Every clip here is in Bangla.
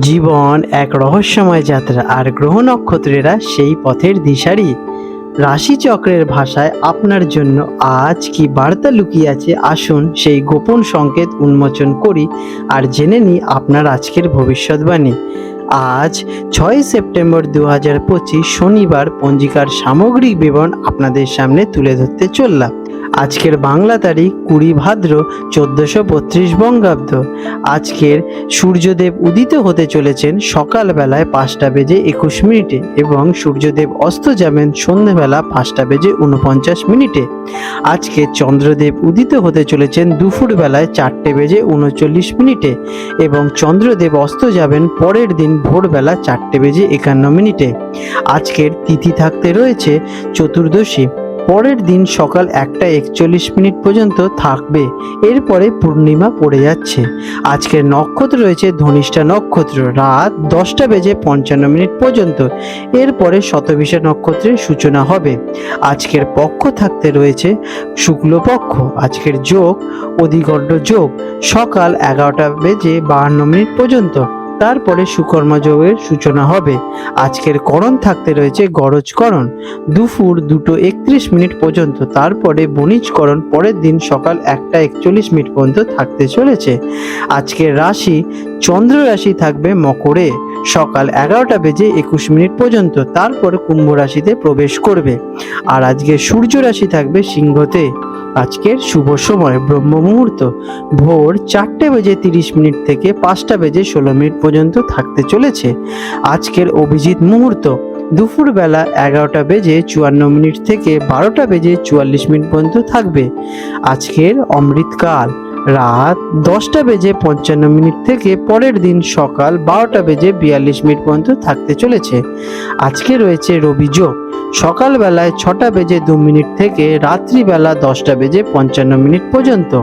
জীবন এক রহস্যময় যাত্রা, আর গ্রহ নক্ষত্রেরা সেই পথের দিশারি। রাশিচক্রের ভাষায় আপনার জন্য আজ কি বার্তা লুকিয়ে আছে? আসুন সেই গোপন সংকেত উন্মোচন করি, আর জেনে নিই আপনার আজকের ভবিষ্যৎবাণী। আজ ছয় সেপ্টেম্বর দু হাজার পঁচিশ শনিবার, পঞ্জিকার সামগ্রিক বিবরণ আপনাদের সামনে তুলে ধরতে চললাম। আজকের বাংলা তারিখ কুড়ি ভাদ্র চোদ্দোশো বত্রিশ বঙ্গাব্দ। আজকের সূর্যদেব উদিত হতে চলেছেন সকালবেলায় পাঁচটা বেজে একুশ মিনিটে এবং সূর্যদেব অস্ত যাবেন সন্ধ্যেবেলা পাঁচটা বেজে উনপঞ্চাশ মিনিটে। আজকে চন্দ্রদেব উদিত হতে চলেছেন দুপুর বেলায় চারটে বেজে উনচল্লিশ মিনিটে এবং চন্দ্রদেব অস্ত যাবেন পরের দিন ভোরবেলা চারটে বেজে একান্ন মিনিটে। আজকের তিথি থাকতে রয়েছে চতুর্দশী। পরের দিন সকাল একটা একচল্লিশ মিনিট পর্যন্ত থাকবে। এরপরে পূর্ণিমা পড়ে যাচ্ছে। আজকের নক্ষত্র রয়েছে ধনিষ্ঠা নক্ষত্র। রাত দশটা বেজে পঞ্চান্ন মিনিট পর্যন্ত। এরপরে শতবিশা নক্ষত্রের সূচনা হবে। আজকের পক্ষ থাকতে রয়েছে শুক্লপক্ষ। আজকের যোগ অধিগণ্ড যোগ। সকাল এগারোটা বেজে বাহান্ন মিনিট পর্যন্ত। তারপরে সুকর্মা যোগের সূচনা হবে। আজকের করণ থাকতে রয়েছে গরজকরণ দুপুর দুটো একত্রিশ মিনিট পর্যন্ত, তারপরে বণিজকরণ পরের দিন সকাল একটা একচল্লিশ মিনিট পর্যন্ত থাকতে চলেছে। আজকের রাশি চন্দ্র রাশি থাকবে মকরে। সকাল এগারোটা বেজে একুশ মিনিট পর্যন্ত, তারপর কুম্ভ রাশিতে প্রবেশ করবে। আর আজকে সূর্য রাশি থাকবে সিংহতে। আজকের শুভ সময় ব্রহ্ম মুহূর্ত ভোর চারটে বেজে তিরিশ মিনিট থেকে পাঁচটা বেজে ষোলো মিনিট পর্যন্ত থাকতে চলেছে। আজকের অভিজিৎ মুহূর্ত। দুপুরবেলা এগারোটা বেজে চুয়ান্ন মিনিট থেকে বারোটা বেজে চুয়াল্লিশ মিনিট পর্যন্ত থাকবে। আজকের অমৃতকাল। রাত দশটা বেজে পঞ্চান্ন মিনিট থেকে পরের দিন সকাল বারোটা বেজে বিয়াল্লিশ মিনিট পর্যন্ত থাকতে চলেছে। আজকে রয়েছে রবি যোগ। সকালবেলায় ছটা বেজে দু মিনিট থেকে রাত্রিবেলা দশটা বেজে পঞ্চান্ন মিনিট পর্যন্ত।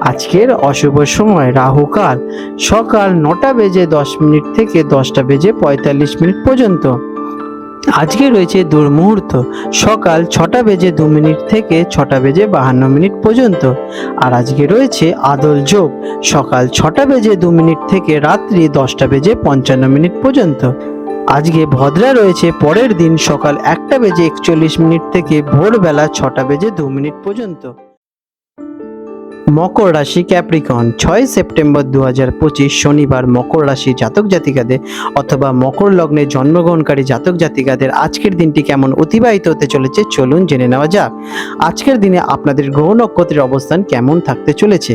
আজকের অশুভ সময়, রাহুকাল, সকাল নটা বেজে দশ মিনিট থেকে দশটা বেজে পঁয়তাল্লিশ মিনিট পর্যন্ত। আজকে রয়েছে দুর্মুহূর্ত, সকাল ছটা বেজে দু মিনিট থেকে ছটা বেজে বাহান্ন মিনিট পর্যন্ত। আর আজকে রয়েছে আদল যোগ, সকাল ছটা বেজে দু মিনিট থেকে রাত্রি দশটা বেজে পঞ্চান্ন মিনিট পর্যন্ত। আজকে ভদ্রা রয়েছে, পরের দিন সকাল একটা বেজে একচল্লিশ মিনিট থেকে ভোরবেলা ছটা বেজে দু মিনিট পর্যন্ত। মকর রাশি ক্যাপ্রিকন। ছয় সেপ্টেম্বর দু হাজার পঁচিশ শনিবার মকর রাশি জাতক জাতিকাদের অথবা মকর লগ্নে জন্মগ্রহণকারী জাতক জাতিকাদের আজকের দিনটি কেমন অতিবাহিত হতে চলেছে চলুন জেনে নেওয়া যাক। আজকের দিনে আপনাদের গ্রহ নক্ষত্রের অবস্থান কেমন থাকতে চলেছে?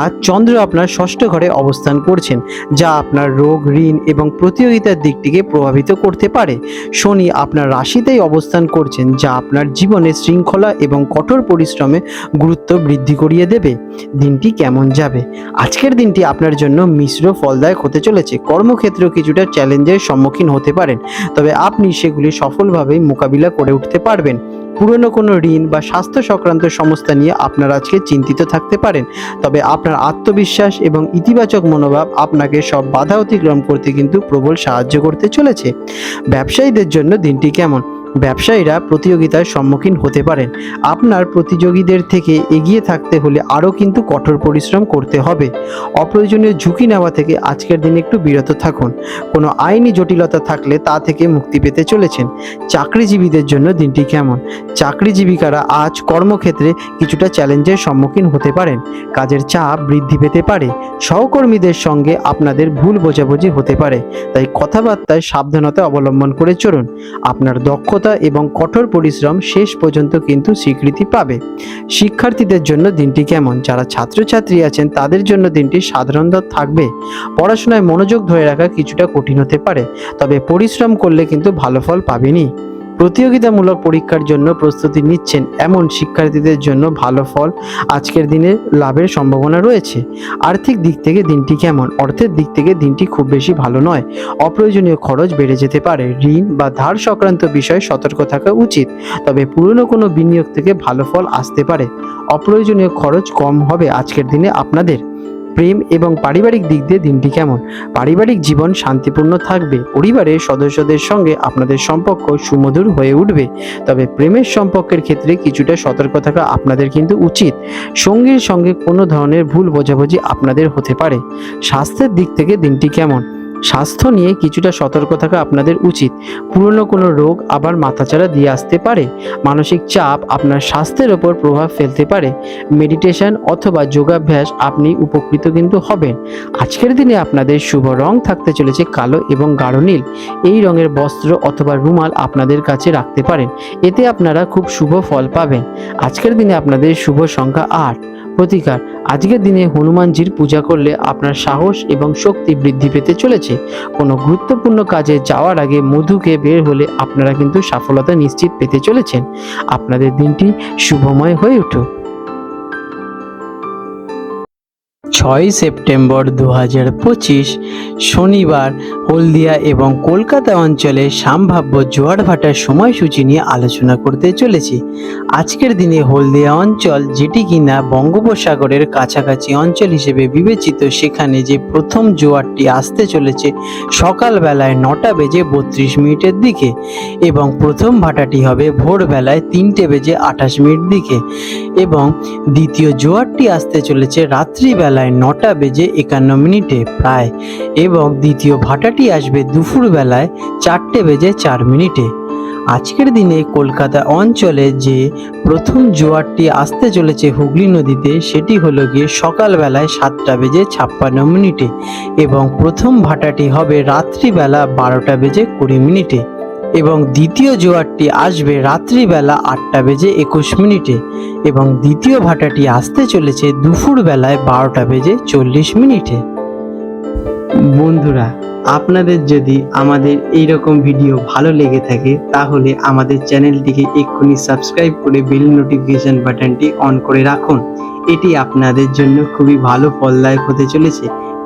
আজ চন্দ্র আপনার ষষ্ঠ ঘরে অবস্থান করছেন, যা আপনার রোগ, ঋণ এবং প্রতিযোগিতার দিকটিকে প্রভাবিত করতে পারে। শনি আপনার রাশিতেই অবস্থান করছেন, যা আপনার জীবনে শৃঙ্খলা এবং কঠোর পরিশ্রমে গুরুত্ব বৃদ্ধি করিয়ে দেবে। দিনটি কেমন যাবে? আজকের দিনটি আপনার জন্য মিশ্র ফলদায়ক হতে চলেছে। কর্মক্ষেত্রেও কিছুটা চ্যালেঞ্জের সম্মুখীন হতে পারেন, তবে আপনি সেগুলি সফলভাবে মোকাবিলা করে উঠতে পারবেন। পুরনো কোনো ঋণ বা স্বাস্থ্য সংক্রান্ত সমস্যা নিয়ে আপনারা আজকে চিন্তিত থাকতে পারেন, তবে আপনার আত্মবিশ্বাস এবং ইতিবাচক মনোভাব আপনাকে সব বাধা অতিক্রম করতে কিন্তু প্রবল সাহায্য করতে চলেছে। ব্যবসায়ীদের জন্য দিনটি কেমন? ব্যবসায়ীরা প্রতিযোগিতার সম্মুখীন হতে পারেন। আপনার প্রতিযোগীদের থেকে এগিয়ে থাকতে হলে আরও কিন্তু কঠোর পরিশ্রম করতে হবে। অপ্রয়োজনীয় ঝুঁকি নেওয়া থেকে আজকের দিনে একটু বিরত থাকুন। কোনো আইনি জটিলতা থাকলে তা থেকে মুক্তি পেতে চলেছেন। চাকরিজীবীদের জন্য দিনটি কেমন? চাকরিজীবিকারা আজ কর্মক্ষেত্রে কিছুটা চ্যালেঞ্জের সম্মুখীন হতে পারেন। কাজের চাপ বৃদ্ধি পেতে পারে। সহকর্মীদের সঙ্গে আপনাদের ভুল বোঝাবুঝি হতে পারে। তাই কথাবার্তায় সাবধানতা অবলম্বন করে চলুন। আপনার দক্ষতা এবং কঠোর পরিশ্রম শেষ পর্যন্ত কিন্তু স্বীকৃতি পাবে। শিক্ষার্থীদের জন্য দিনটি কেমন? যারা ছাত্রছাত্রী আছেন, তাদের জন্য দিনটি সাধারণত থাকবে। পড়াশোনায় মনোযোগ ধরে রাখা কিছুটা কঠিন হতে পারে, তবে পরিশ্রম করলে কিন্তু ভালো ফল পাবেনই। প্রতিযোগিতামূলক পরীক্ষার জন্য প্রস্তুতি নিচ্ছেন এমন শিক্ষার্থীদের জন্য ভালো ফল আজকের দিনে লাভের সম্ভাবনা রয়েছে। আর্থিক দিক থেকে দিনটি কেমন? অর্থের দিক থেকে দিনটি খুব বেশি ভালো নয়। অপ্রয়োজনীয় খরচ বেড়ে যেতে পারে। ঋণ বা ধার সংক্রান্ত বিষয়ে সতর্ক থাকা উচিত, তবে পুরনো কোনো বিনিয়োগ থেকে ভালো ফল আসতে পারে। অপ্রয়োজনীয় খরচ কম হবে আজকের দিনে আপনাদের। প্রেম এবং পারিবারিক দিক দিয়ে দিনটি কেমন? পারিবারিক জীবন শান্তিপূর্ণ থাকবে। পরিবারের সদস্যদের সঙ্গে আপনাদের সম্পর্ক সুমধুর হয়ে উঠবে। তবে প্রেমের সম্পর্কের ক্ষেত্রে কিছুটা সতর্ক থাকা আপনাদের কিন্তু উচিত। সঙ্গীর সঙ্গে কোনো ধরনের ভুল বোঝাবুঝি আপনাদের হতে পারে। স্বাস্থ্যের দিক থেকে দিনটি কেমন? স্বাস্থ্য নিয়ে কিছুটা সতর্ক থাকা আপনাদের উচিত। পুরনো কোনো রোগ আবার মাথাচাড়া দিয়ে আসতে পারে। মানসিক চাপ আপনার স্বাস্থ্যের ওপর প্রভাব ফেলতে পারে। মেডিটেশন অথবা যোগাভ্যাস আপনি উপকৃত কিন্তু হবেন। আজকের দিনে আপনাদের শুভ রং থাকতে চলেছে কালো এবং গাঢ় নীল। এই রঙের বস্ত্র অথবা রুমাল আপনাদের কাছে রাখতে পারেন। এতে আপনারা খুব শুভ ফল পাবেন। আজকের দিনে আপনাদের শুভ সংখ্যা আট। প্রতিকার। আজকের দিনে হনুমানজির পূজা করলে আপনার সাহস এবং শক্তি বৃদ্ধি পেতে চলেছে। কোনো গুরুত্বপূর্ণ কাজে যাওয়ার আগে মধুকে বের হলে আপনারা কিন্তু সফলতা নিশ্চিত পেতে চলেছেন। আপনাদের দিনটি শুভময় হয়ে উঠুক। ছয় সেপ্টেম্বর দু পঁচিশ, শনিবার হলদিয়া এবং কলকাতা অঞ্চলে সম্ভাব্য জোয়ার ভাটার সময়সূচি নিয়ে আলোচনা করতে চলেছি। আজকের দিনে হলদিয়া অঞ্চল, যেটি কিনা বঙ্গোপসাগরের কাছাকাছি অঞ্চল হিসেবে বিবেচিত, সেখানে যে প্রথম জোয়ারটি আসতে চলেছে সকালবেলায় নটা বেজে বত্রিশ মিনিটের দিকে এবং প্রথম ভাটাটি হবে ভোরবেলায় তিনটে বেজে আঠাশ মিনিট দিকে এবং দ্বিতীয় জোয়ারটি আসতে চলেছে রাত্রিবেলায় নটা বেজে একান্ন মিনিটে প্রায় এবং দ্বিতীয় ভাটাটি আসবে দুপুরবেলায় চারটে বেজে চার মিনিটে। আজকের দিনে কলকাতা অঞ্চলে যে প্রথম জোয়ারটি আসতে চলেছে হুগলি নদীতে, সেটি হলো গিয়ে সকালবেলায় সাতটা বেজে ছাপ্পান্ন মিনিটে এবং প্রথম ভাটাটি হবে রাত্রিবেলা বারোটা বেজে কুড়ি মিনিটে। এবং দ্বিতীয় জোয়ারটি আসবে রাত্রিবেলা আটটা বেজে একুশ মিনিটে এবং দ্বিতীয় ভাটাটি আসতে চলেছে দুপুর বেলায় বারোটা বেজে চল্লিশ মিনিটে। বন্ধুরা, আপনাদের যদি আমাদের এই রকম ভিডিও ভালো লেগে থাকে, তাহলে আমাদের চ্যানেলটিকে এক্ষুনি সাবস্ক্রাইব করে বেল নোটিফিকেশন বাটনটি অন করে রাখুন। এটি আপনাদের জন্য খুবই ভালো ফলদায়ক হতে চলেছে।